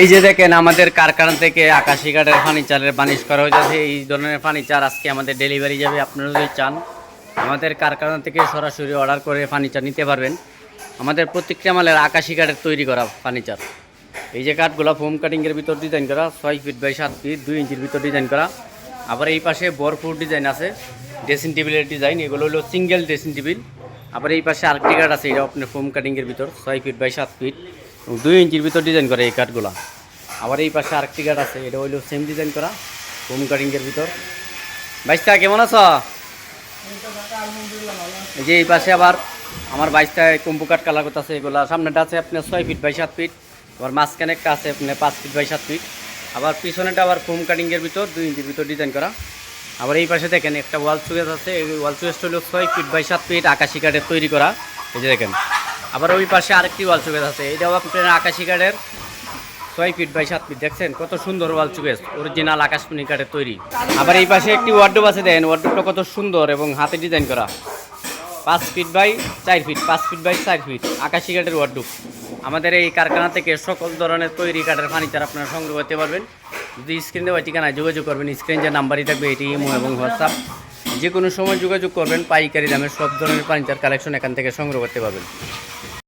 এই যে দেখেন, আমাদের কারখানা থেকে আকাশি কাঠের ফার্নিচারের বানিশ করা হয়েছে এই ধরনের ফার্নিচার আজকে আমাদের ডেলিভারি যাবে, আপনারা যদি চান, আমাদের কারখানা থেকে সরাসরি অর্ডার করে ফার্নিচার নিতে পারবেন। আমাদের প্রত্যেকটা মালের আকাশি কাঠের তৈরি করা ফার্নিচার। এই যে কাঠগুলো ফোম কাটিংয়ের ভিতর ডিজাইন করা, ছয় ফিট বাই সাত ফিট দুই ইঞ্চির ভিতর ডিজাইন করা। আবার এই পাশে বরফুর ডিজাইন আছে ড্রেসিং টেবিলের ডিজাইন এগুলো হলো সিঙ্গেল ড্রেসিং টেবিল আবার এই পাশে আরেকটি কাঠ আছে এটা আপনার ফোম কাটিংয়ের ভিতর, ছয় ফিট বাই সাত ফিট দুই ইঞ্চির ভিতর ডিজাইন করা এই কাঠগুলো। আবার এই পাশে আরেকটি কাঠ আছে, এটা হইল সেম ডিজাইন করা হোম কাটিংয়ের ভিতর। বাইশটা, কেমন আছো? এই যে এই পাশে আবার আমার বাইশটায় কম্পু কাঠ কালার করতেছে, এগুলা সামনেটা আছে আপনার ছয় ফিট বাই সাত ফিট আবার মাঝখানে একটা আছে আপনার পাঁচ ফিট বাই সাত ফিট আবার পিছনেটা আবার হোম কাটিংয়ের ভিতর, দুই ইঞ্চির ভিতর ডিজাইন করা। আবার এই পাশে দেখেন একটা ওয়াল সুকেস আছে, এই ওয়াল সুকেসটা হলো ছয় ফিট বাই সাত ফিট আকাশি কাঠের তৈরি করা। এই যে দেখেন আবার ওই পাশে আরেকটি ওয়াল সুকেস আছে। এটাও আপনার আকাশি কাঠের ছয় ফিট বাই সাত ফিট দেখছেন? কত সুন্দর ওয়াল চুকেস অরিজিনাল আকাশমণি কাঠের তৈরি। আবার এই পাশে একটি ওয়ার্ডরোব আছে দেন ওয়ার্ডরোবটা কত সুন্দর এবং হাতে ডিজাইন করা। পাঁচ ফিট বাই চার ফিট পাঁচ ফিট বাই চার ফিট আকাশি কাঠের ওয়ার্ডরোব আমাদের এই কারখানা থেকে সকল ধরনের তৈরি কাঠের ফার্নিচার আপনারা সংগ্রহ করতে পারবেন। যদি স্ক্রিন দেওয়া ঠিকানায় যোগাযোগ করবেন। স্ক্রিন যে নাম্বারই থাকবে, এটি ইমো এবং হোয়াটসঅ্যাপ যে কোনো সময় যোগাযোগ করবেন, পাইকারি দামে সব ধরনের ফার্নিচার কালেকশন এখান থেকে সংগ্রহ করতে পারবেন।